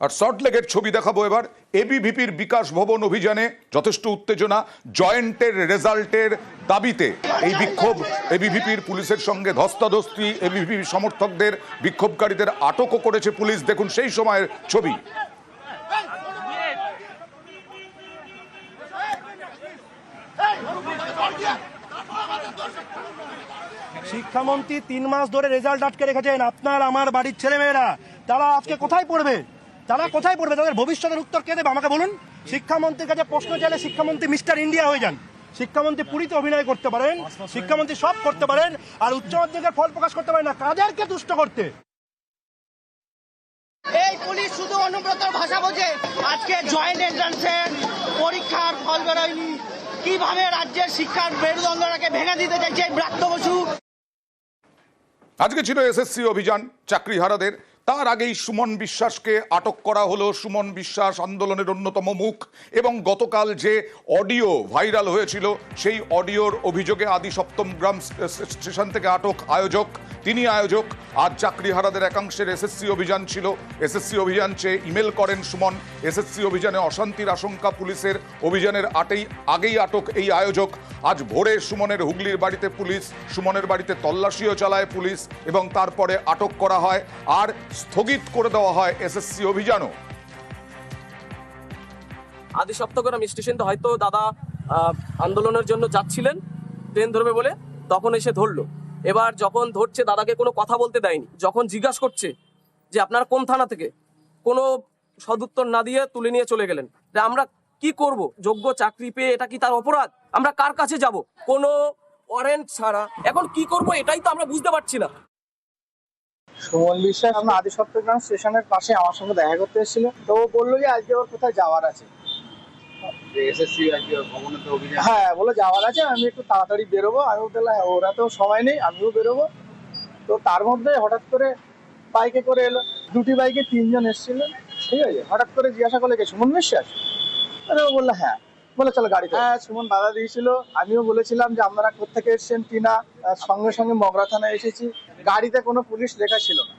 আর সল্টলেকের ছবি দেখাবো এবার। এবিভিপির বিকাশ ভবন অভিযানে যথেষ্ট উত্তেজনা জয়েন্টের রেজাল্টের দাবিতে। এই বিক্ষোভ এবিভিপির পুলিশের সঙ্গে ধস্তাধস্তি। এবিভিপি সমর্থকদের বিক্ষোভকারীদের আটকও করেছে পুলিশ। দেখুন সেই সময়ের ছবি। শিক্ষামন্ত্রী তিন মাস ধরে রেজাল্ট আটকে রেখেছেন। আপনার, আমার বাড়ির ছেলেমেয়েরা, তারা আজকে কোথায় পড়বে? তারা কোথায় পড়বে? তাদের ভবিষ্যতের উত্তর কে দেবে? আমাকে বলুন। শিক্ষামন্ত্রীর কাছে প্রশ্ন চাইলে শিক্ষামন্ত্রী মিস্টার ইন্ডিয়া হয়ে যান। শিক্ষামন্ত্রী পুরীতে অভিনয় করতে পারেন শিক্ষামন্ত্রী সব করতে পারেন আর উচ্চ মাধ্যমিকের ফল প্রকাশ করতে পারেন না। কাদেরকে তুষ্ট করতে? এই পুলিশ শুধু অনুব্রতর ভাষা বোঝে। আজকে জয়েন্ট এন্ট্রান্সের পরীক্ষার ফল বেরোয়নি। কীভাবে রাজ্যের শিক্ষার মেরুদণ্ডটাকে ভেঙে দিতে চাইছে এই ব্রাত্য বসু? আজকে ছিল এসএসসি অভিযান চাকরিহারাদের তার আগেই সুমন বিশ্বাসকে আটক করা হলো। সুমন বিশ্বাস আন্দোলনের অন্যতম মুখ এবং গতকাল যে অডিও ভাইরাল হয়েছিল, সেই অডিওর অভিযোগে আদি সপ্তম গ্রাম স্টেশন থেকে আটক আয়োজক তিনি আয়োজক। আজ চাকরিহারাদের একাংশের এসএসসি অভিযান ছিল। এসএসসি অভিযান চেয়ে ইমেল করেন সুমন। এসএসসি অভিযানে অশান্তির আশঙ্কা পুলিশের। অভিযানের আটেই আগেই আটক এই আয়োজক। আজ ভোরে সুমনের হুগলির বাড়িতে পুলিশ, সুমনের বাড়িতে তল্লাশিও চালায় পুলিশ এবং তারপরে আটক করা হয় আর স্থগিত করে দেওয়া হয় এসএসসি অভিযানও। আদি সপ্তগ্রাম স্টেশন হয়তো দাদা আন্দোলনের জন্য যাচ্ছিলেন, ট্রেন ধরবে বলে, তখন এসে ধরলো। এবার যখন ধরছে, দাদাকে কোনো কথা বলতে দেয়নি, যখন জিজ্ঞাসা করছে যে আপনারা কোন থানা থেকে, কোনো সদুত্তর না দিয়ে তুলে নিয়ে চলে গেলেন। আমরা কি করব? যোগ্য চাকরি পেয়ে এটা কি তার অপরাধ? আমরা কার কাছে যাব? কোনো ওয়ারেন্ট ছাড়া। এখন কি করব এটাই তো আমরা বুঝতে পারছি না। সুমন বিশ্বাস আমরা আদি সপ্তগ্রাম স্টেশনের পাশে আমার সঙ্গে দেখা করতে এসেছিল তো বলল যে আজকে ওর কোথায় যাওয়ার আছে। হ্যাঁ বলে যাওয়ার আছে আমি একটু তাড়াতাড়ি বেরোবো। আমি বললাম হ্যাঁ ওরা তো সময় নেই আমিও বেরোবো। তো তার মধ্যে হঠাৎ করে বাইকে করে এলো। দুটি বাইকে তিনজন এসেছিলেন ঠিক আছে? হঠাৎ করে জিজ্ঞাসা করলে কে সুমন বিশ্বাস আরে ও বলল হ্যাঁ। বলে চলো গাড়িতে হ্যাঁ সুমন বাধা দিয়েছিল। আমিও বলেছিলাম যে আপনারা কোথেকে এসেছেন কিনা? সঙ্গে সঙ্গে মগরা থানায় এসেছি। গাড়িতে কোনো পুলিশ লেখা ছিল না।